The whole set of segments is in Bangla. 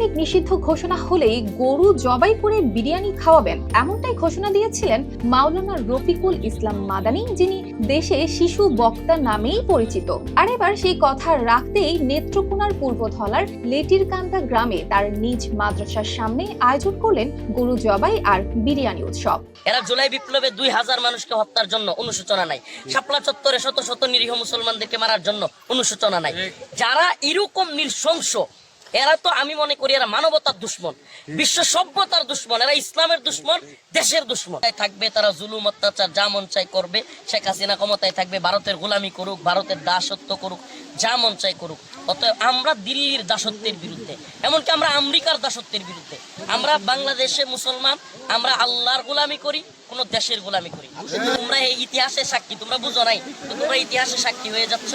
লীগ নিষিদ্ধ ঘোষণা হলেই গরু জবাই করে বিরিয়ানি খাওয়াবেন। এমনটাই ঘোষণা দিয়েছিলেন মাওলানা রফিকুল ইসলাম মাদানি, যিনি দেশে শিশু বক্তা নামেই পরিচিত। আর এবার সেই কথা রাখতেই নেত্রকোনার পূর্বধলার লেটিরকান্দা গ্রামে তার নিজ মাদ্রাসার সামনে আয়োজন করলেন গরু জবাই আর বিরিয়ানি উৎসব। এরা জুলাই বিপ্লবে দুই হাজার মানুষকে হত্যার জন্য অনুশোচনা নাই। শাপলা চত্বরে শত শত নিরীহ মুসলমানদেরকে মারার জন্য অনুশোচনা নাই। যারা এরকম নৃশংস এরা তো আমি মনে করি এরা মানবতার দুশ্মন, বিশ্ব সভ্যতার দুশ্মন, এরা ইসলামের দুশ্মন, দেশের দুশ্মন। থাকবে তারা জুলুম, অত্যাচার, যা মন চাই করবে, শেখ হাসিনা ক্ষমতায় থাকবে, ভারতের গোলামি করুক, ভারতের দাসত্ব করুক, যা মন চাই করুক। অতএব আমরা দিল্লির দাসত্বের বিরুদ্ধে, এমনকি আমরা আমেরিকার দাসত্বের বিরুদ্ধে আমরা বাংলাদেশে মুসলমান আমরা আল্লাহর গোলামি করি কোন দেশের গোলামি করি। তোমরা এই ইতিহাসের সাক্ষী তোমরা বুঝো নাই তো তোমরা ইতিহাসের সাক্ষী হয়ে যাচ্ছ।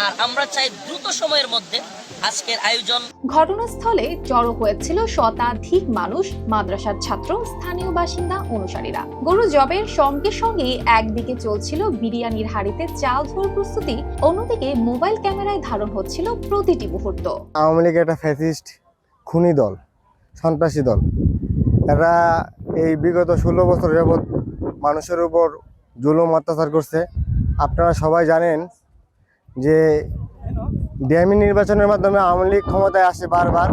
আর আমরা চাই দ্রুত সময়ের মধ্যে আজকের আয়োজন। ঘটনাস্থলে জড়ো হয়েছিল শতাধিক মানুষ মাদ্রাসার ছাত্র স্থানীয় বাসিন্দা অনুসারীরা। গরু জবের সঙ্গে সঙ্গে একদিকে চলছিল বিরিয়ানির হাড়িতে চাল ধোয়ার প্রস্তুতি অন্যদিকে মোবাইল ক্যামেরায় ধারণ হচ্ছিল প্রতিটি মুহূর্ত। আওয়ামী লীগ একটা ফ্যাসিস্ট খুনি দল। সন্ত্রাসী দল। এরা এই বিগত ষোলো বছর যাবৎ মানুষের উপর জুলুম অত্যাচার করছে। আপনারা সবাই জানেন যে ডিএমই নির্বাচনের মাধ্যমে আওয়ামী লীগ ক্ষমতায় আসে বারবার।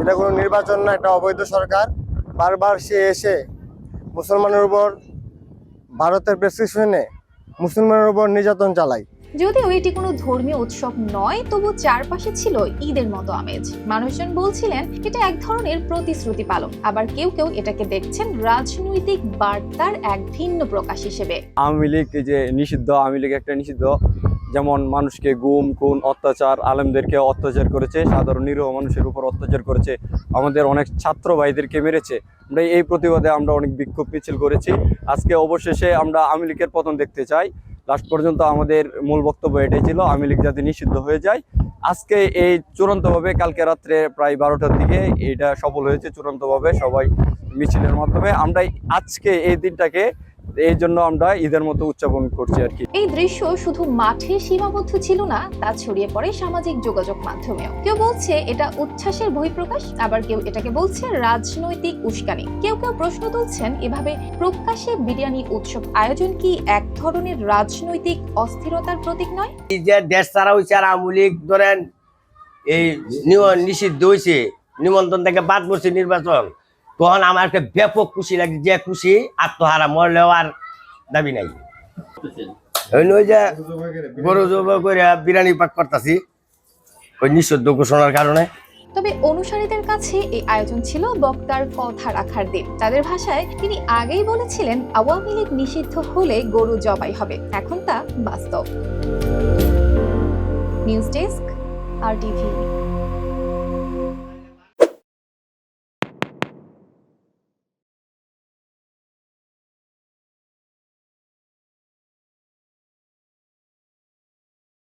এটা কোনো নির্বাচন না একটা অবৈধ সরকার। বারবার সে এসে মুসলমানের উপর, ভারতের প্রেসক্রিপশনে মুসলমানের উপর নির্যাতন চালায়। যদিও এটি কোনো ধর্মীয় উৎসব নয়, তবু চারপাশে ছিল ঈদের মতো আমেজ। মানুষজন বলছিলেন, এটা এক ধরনের প্রতিশ্রুতি পালন আবার কেউ কেউ এটাকে দেখছেন রাজনৈতিক বার্তার এক ভিন্ন প্রকাশ হিসেবে। আওয়ামী লীগ যে নিষিদ্ধ, আওয়ামী লীগ একটা নিষিদ্ধ, যেমন মানুষকে গুম, খুন, অত্যাচার, আলেমদেরকে অত্যাচার করেছে, সাধারণ নিরীহ মানুষের উপর অত্যাচার করেছে, আমাদের অনেক ছাত্র ভাইদেরকে মেরেছে। আমরা এই প্রতিবাদে আমরা অনেক বিক্ষোভ মিছিল করেছি। আজকে অবশেষে আমরা আওয়ামী লীগের পতন দেখতে চাই। লাস্ট পর্যন্ত আমাদের মূল বক্তব্য এটাই ছিল, আওয়ামী লীগ যাতে নিষিদ্ধ হয়ে যায়। আজকে এই চূড়ান্তভাবে, কালকে রাত্রে প্রায় বারোটার দিকে এটা সফল হয়েছে, চূড়ান্তভাবে সবাই মিছিলের মাধ্যমে। আমরা আজকে এই দিনটাকে এই জন্য আমরা ঈদের মতো উদযাপন করছি আর কি। এই দৃশ্য শুধু মাঠে সীমাবদ্ধ ছিল না তা ছড়িয়ে পড়ে সামাজিক যোগাযোগ মাধ্যমেও। কেউ বলছে এটা উচ্ছ্বাসের বহিঃপ্রকাশ আবার কেউ এটাকে বলছে রাজনৈতিক উস্কানি। কেউ কেউ প্রশ্ন তুলছেন এভাবে প্রকাশ্যে বিরিয়ানি উৎসব আয়োজন কি এক ধরনের রাজনৈতিক অস্থিরতার প্রতীক নয়? এই যে দেশ ছাড়া হয়েছে আর আওয়ামী লীগ ধরেন এই নিষিদ্ধ হয়েছে নিমন্ত্রণ থেকে বাদ পড়ছে নির্বাচন। তখন আমার ব্যাপক খুশি লাগে যে খুশি, আত্মহারা মরলেও আর দাবি নাই। ওই করে ওই নিষিদ্ধ ঘোষণার কারণে। তবে অনুসারীদের কাছে এই আয়োজন ছিল বক্তার কথা রাখার দিন। তাদের ভাষায় তিনি আগেই বলেছিলেন, আওয়ামী লীগ নিষিদ্ধ হলে গরু জবাই হবে। এখন তা বাস্তব। নিউজ ডেস্ক, আর